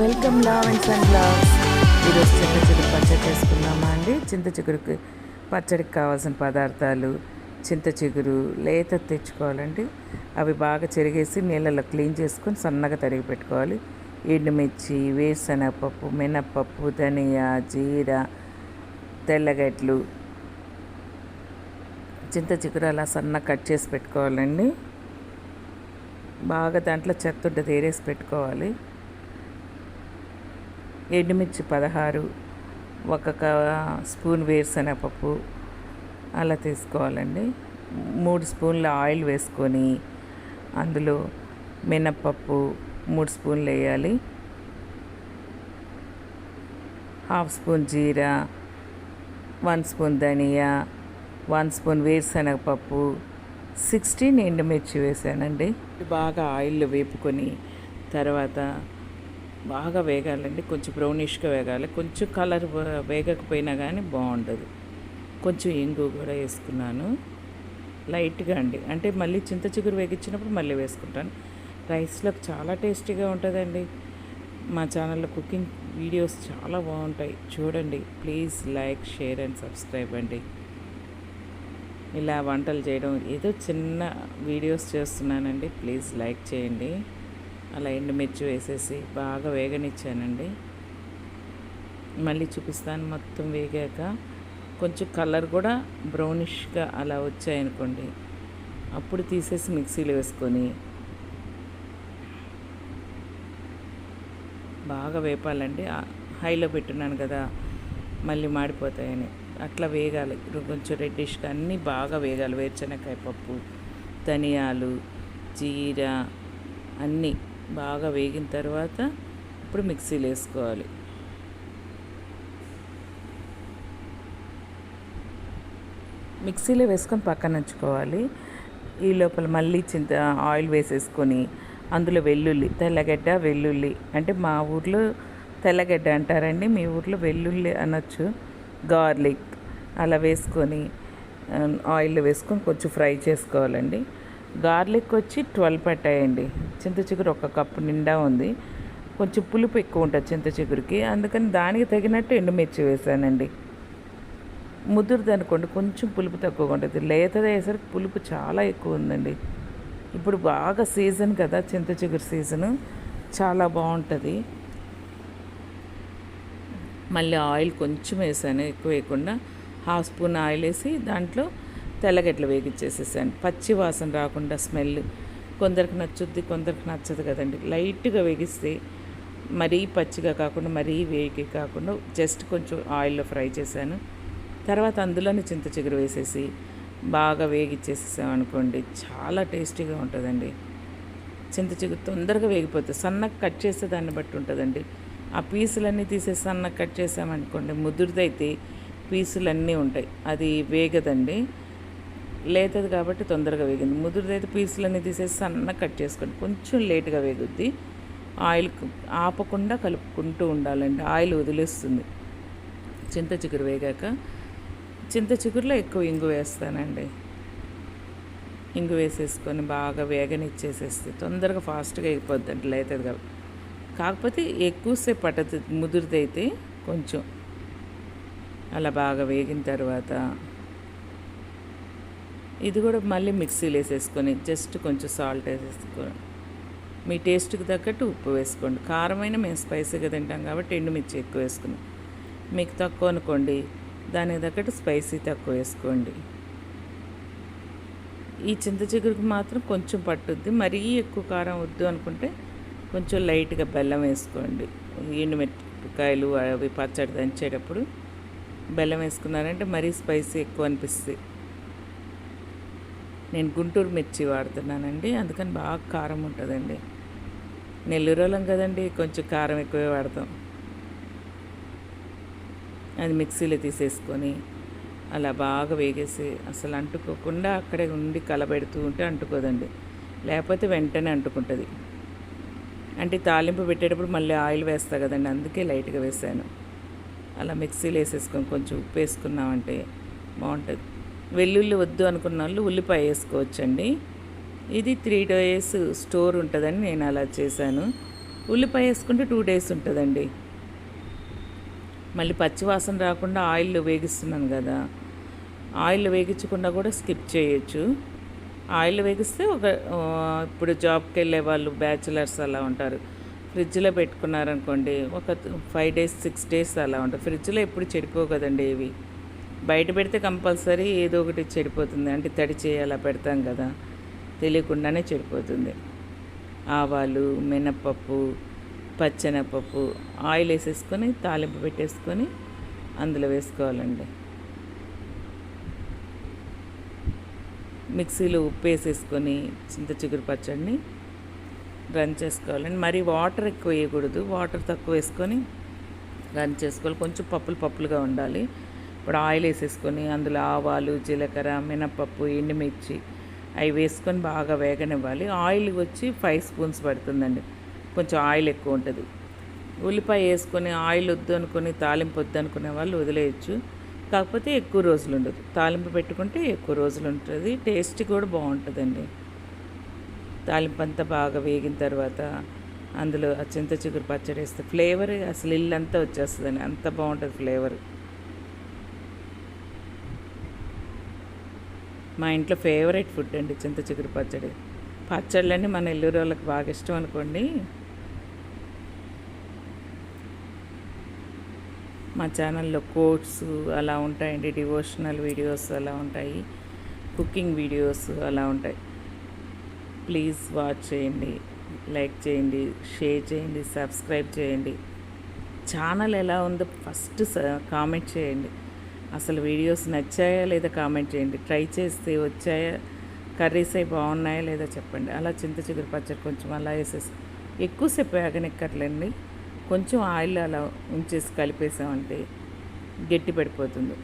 Welcome లావెన్స్ and లావ్స్ ఈరోజు చింత చిగురు పచ్చడి చేసుకుందామా అండి? చింత చిగురుకి పచ్చడికి కావాల్సిన పదార్థాలు చింత చిగురు లేత తెచ్చుకోవాలండి. అవి బాగా చెరిగేసి నీళ్ళలో క్లీన్ చేసుకొని సన్నగా తరిగి పెట్టుకోవాలి. ఎండుమిర్చి వేరుశనగపప్పు మినప్పప్పు ధనియా జీర తెల్లగడ్డలు. చింత చిగురు అలా సన్నగా కట్ చేసి పెట్టుకోవాలండి. బాగా దాంట్లో చెత్త ఉంటుంది ఏరేసి పెట్టుకోవాలి. ఎండుమిర్చి పదహారు ఒక స్పూన్ వేరుశనగపప్పు అలా తీసుకోవాలండి. మూడు స్పూన్ల ఆయిల్ వేసుకొని అందులో మినప్పప్పు మూడు స్పూన్లు వేయాలి. హాఫ్ స్పూన్ జీరా వన్ స్పూన్ ధనియా వన్ స్పూన్ వేరుశనగపప్పు సిక్స్టీన్ ఎండుమిర్చి వేసానండి. బాగా ఆయిల్లో వేపుకొని తర్వాత బాగా వేగాలండి. కొంచెం బ్రౌనిష్గా వేగాలి. కొంచెం కలర్ వేగకపోయినా కానీ బాగుండదు కొంచెం ఇంగు కూడా వేసుకున్నాను. లైట్గా అండి. అంటే మళ్ళీ చింత చిగురు వేగించినప్పుడు మళ్ళీ వేసుకుంటాను. రైస్లోకి చాలా టేస్టీగా ఉంటుందండి. మా ఛానల్లో కుకింగ్ వీడియోస్ చాలా బాగుంటాయి చూడండి. Please like share and subscribe అండి. ఇలా వంటలు చేయడం ఏదో చిన్న వీడియోస్ చేస్తున్నానండి. ప్లీజ్ లైక్ చేయండి. అలా ఎండుమిర్చి వేసేసి బాగా వేగనిచ్చానండి. మళ్ళీ చూపిస్తాను మొత్తం వేగాక. కొంచెం కలర్ కూడా బ్రౌనిష్గా అలా వచ్చాయనుకోండి. అప్పుడు తీసేసి మిక్సీలో వేసుకొని బాగా వేపాలండి. హైలో పెట్టున్నాను కదా మళ్ళీ మాడిపోతాయని. అట్లా వేగాలి. కొంచెం రెడ్డిష్గా అన్నీ బాగా వేగాలి. వేరుశనగకాయ పప్పు ధనియాలు జీర అన్నీ. బాగా వేగిన తర్వాత ఇప్పుడు మిక్సీలో వేసుకోవాలి. మిక్సీలో వేసుకొని పక్కన ఉంచుకోవాలి. ఈ లోపల మళ్ళీ చింత ఆయిల్ వేసేసుకొని అందులో వెల్లుల్లి తెల్లగడ్డ వెల్లుల్లి అంటే మా ఊర్లో తెల్లగడ్డ అంటారండి మీ ఊర్లో వెల్లుల్లి అనొచ్చు గార్లిక్ అలా వేసుకొని ఆయిల్లో వేసుకొని కొంచెం ఫ్రై చేసుకోవాలండి. గార్లిక్ వచ్చి ట్వెల్వ్ పట్టాయండి. చింత చిగురు ఒక కప్పు నిండా ఉంది. కొంచెం పులుపు ఎక్కువ ఉంటుంది చింత చిగురికి. అందుకని దానికి తగినట్టు ఎండుమిర్చి వేసానండి. ముదురుది అనుకోండి కొంచెం పులుపు తక్కువగా ఉంటుంది. లేతది వేసరికి పులుపు చాలా ఎక్కువ ఉందండి. ఇప్పుడు బాగా సీజన్ కదా చింత చిగురు సీజను. చాలా బాగుంటుంది. మళ్ళీ ఆయిల్ కొంచెం వేసాను ఎక్కువ వేయకుండా. హాఫ్ స్పూన్ ఆయిల్ వేసి దాంట్లో తెల్లగడ్డలు వేగించేసేసాను పచ్చి వాసన రాకుండా స్మెల్. కొందరికి నచ్చుద్ది కొందరికి నచ్చదు కదండి. లైట్గా వేగిస్తే మరీ పచ్చిగా కాకుండా మరీ వేగి కాకుండా జస్ట్ కొంచెం ఆయిల్లో ఫ్రై చేశాను. తర్వాత అందులోనే చింత చిగురు వేసేసి బాగా వేగిచ్చేసేసాం అనుకోండి చాలా టేస్టీగా ఉంటుందండి. చింత చిగురు తొందరగా వేగిపోతుంది సన్నగా కట్ చేసే దాన్ని బట్టి ఉంటుందండి. ఆ పీసులన్నీ తీసేసి సన్నగా కట్ చేసామనుకోండి ముదురుదైతే పీసులన్నీ ఉంటాయి. అది వేగదండి. లేతది కాబట్టి తొందరగా వేగింది. ముదురుదైతే పీసులన్నీ తీసేసి సన్న కట్ చేసుకోండి కొంచెం లేట్గా వేగుద్ది. ఆయిల్ ఆపకుండా కలుపుకుంటూ ఉండాలండి. ఆయిల్ వదిలేస్తుంది. చింత చిగురు వేగాక. చింత చిగురులో ఎక్కువ ఇంగు వేస్తానండి. ఇంగు వేసేసుకొని బాగా వేగనిచ్చేసేస్తే తొందరగా ఫాస్ట్గా అయిపోద్ది అంటే లేతుంది కాబట్టి కాకపోతే ఎక్కువసేపు పట్టదు. ముదురుదైతే కొంచెం. అలా బాగా వేగిన తర్వాత ఇది కూడా మళ్ళీ మిక్సీలో వేసేసుకొని జస్ట్ కొంచెం సాల్ట్ వేసేసుకొని మీ టేస్ట్కి తగ్గట్టు ఉప్పు వేసుకోండి. కారమైన మేము స్పైసీగా తింటాం కాబట్టి ఎండుమిర్చి ఎక్కువ వేసుకున్నాం. మీకు తక్కువ అనుకోండి దానికి తగ్గట్టు స్పైసీ తక్కువ వేసుకోండి. ఈ చింత చిగురుకి మాత్రం కొంచెం పట్టుద్ది. మరీ ఎక్కువ కారం వద్దు అనుకుంటే కొంచెం లైట్గా బెల్లం వేసుకోండి. ఎండుమిరపకాయలు అవి పచ్చడి దంచేటప్పుడు బెల్లం వేసుకున్నారంటే మరీ స్పైసీ ఎక్కువ అనిపిస్తుంది. నేను గుంటూరు మిర్చి వాడుతున్నానండి. అందుకని బాగా కారం ఉంటుందండి. నెల్లూరులం కదండి కొంచెం కారం ఎక్కువే వాడతాం. అది మిక్సీలో తీసేసుకొని అలా బాగా వేగేసి అసలు అంటుకోకుండా అక్కడే ఉండి కలబెడుతూ ఉంటే అంటుకోదండి. లేకపోతే వెంటనే అంటుకుంటుంది. అంటే తాలింపు పెట్టేటప్పుడు మళ్ళీ ఆయిల్ వేస్తా కదండి అందుకే లైట్గా వేసాను. అలా మిక్సీలో వేసేసుకొని కొంచెం ఉప్పు వేసుకున్నామంటే బాగుంటుంది. వెల్లుల్లి వద్దు అనుకున్న వాళ్ళు ఉల్లిపాయ వేసుకోవచ్చండి. ఇది త్రీ డేస్ స్టోర్ ఉంటుందని నేను అలా చేశాను. ఉల్లిపాయ వేసుకుంటే టూ డేస్ ఉంటుందండి. మళ్ళీ పచ్చివాసన రాకుండా ఆయిల్ వేగిస్తున్నాను కదా. ఆయిల్ వేగించకుండా కూడా స్కిప్ చేయొచ్చు. ఆయిల్ వేగిస్తే ఒక ఇప్పుడు జాబ్కి వెళ్ళే వాళ్ళు బ్యాచిలర్స్ అలా ఉంటారు. ఫ్రిడ్జ్లో పెట్టుకున్నారనుకోండి ఒక ఫైవ్ డేస్ సిక్స్ డేస్ అలా ఉంటుంది ఫ్రిడ్జ్లో ఎప్పుడు చెడిపోవు కదండి ఇవి. బయట పెడితే కంపల్సరీ ఏదో ఒకటి చెడిపోతుంది. అంటే తడి చేయాలా పెడతాం కదా తెలియకుండానే చెడిపోతుంది. ఆవాలు మినప్పప్పు పచ్చనపప్పు ఆయిల్ వేసేసుకొని తాలింపు పెట్టేసుకొని అందులో వేసుకోవాలండి. మిక్సీలో ఉప్పు వేసేసుకొని చింత చిగురు పచ్చడిని రన్ చేసుకోవాలండి. మరి వాటర్ ఎక్కువ వేయకూడదు. వాటర్ తక్కువ వేసుకొని రన్ చేసుకోవాలి. కొంచెం పప్పులు పప్పులుగా ఉండాలి. ఇప్పుడు ఆయిల్ వేసేసుకొని అందులో ఆవాలు జీలకర్ర మినపప్పు ఎండుమిర్చి అవి వేసుకొని బాగా వేగనివ్వాలి. ఆయిల్ వచ్చి ఫైవ్ స్పూన్స్ పడుతుందండి. కొంచెం ఆయిల్ ఎక్కువ ఉంటుంది. ఉల్లిపాయ వేసుకొని ఆయిల్ వద్దు అనుకుని తాలింపు వద్దు అనుకునే వాళ్ళు వదిలేయచ్చు. కాకపోతే ఎక్కువ రోజులు ఉండదు. తాలింపు పెట్టుకుంటే ఎక్కువ రోజులు ఉంటుంది. టేస్ట్ కూడా బాగుంటుందండి. తాలింపు అంతా బాగా వేగిన తర్వాత అందులో ఆ చింత చిగురు పచ్చడి వేస్తే ఫ్లేవర్ అసలు ఇల్లంతా వచ్చేస్తుందండి. అంత బాగుంటుంది ఫ్లేవర్. మా ఇంట్లో ఫేవరెట్ ఫుడ్ అండి చింత చిగురు పచ్చడి. పచ్చళ్ళని మన ఎల్లూరు వాళ్ళకి బాగా ఇష్టం అనుకోండి. మా ఛానల్లో కోట్స్ అలా ఉంటాయండి డివోషనల్ వీడియోస్ అలా ఉంటాయి కుకింగ్ వీడియోస్ అలా ఉంటాయి. ప్లీజ్ వాచ్ చేయండి లైక్ చేయండి షేర్ చేయండి సబ్స్క్రైబ్ చేయండి. ఛానల్ ఎలా ఉందో ఫస్ట్ కామెంట్ చేయండి. అసలు వీడియోస్ నచ్చాయా లేదా కామెంట్ చేయండి. ట్రై చేస్తే వచ్చాయా? కర్రీస్ అవి బాగున్నాయా లేదా చెప్పండి. అలా చింత చిగురు పచ్చడి కొంచెం అలా వేసేసి ఎక్కువసేపు వేగనిక్కర్లేండి కొంచెం ఆయిల్ అలా ఉంచేసి కలిపేసామంటే గట్టి పడిపోతుంది.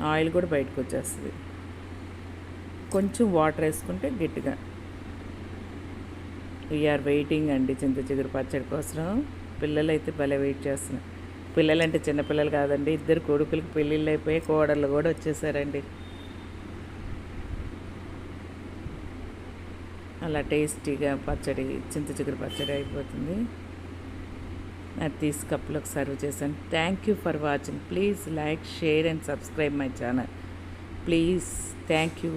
ఆయిల్ కూడా బయటకు వచ్చేస్తుంది. కొంచెం వాటర్ వేసుకుంటే గట్టిగా. వీఆర్ వెయిటింగ్ అండి చింత చిగురు పచ్చడి కోసం. పిల్లలు అయితే భలే వెయిట్ చేస్తున్నారు. పిల్లలంటే చిన్నపిల్లలు కాదండి. ఇద్దరు కొడుకులకి పెళ్ళిళ్ళు అయిపోయి కోడళ్ళు కూడా వచ్చేసారండి. అలా టేస్టీగా పచ్చడి చింత చిగురు పచ్చడి అయిపోతుంది. అది తీసి కప్పులోకి సర్వ్ చేశాను. Thank you for watching please like share and subscribe my channel please thank you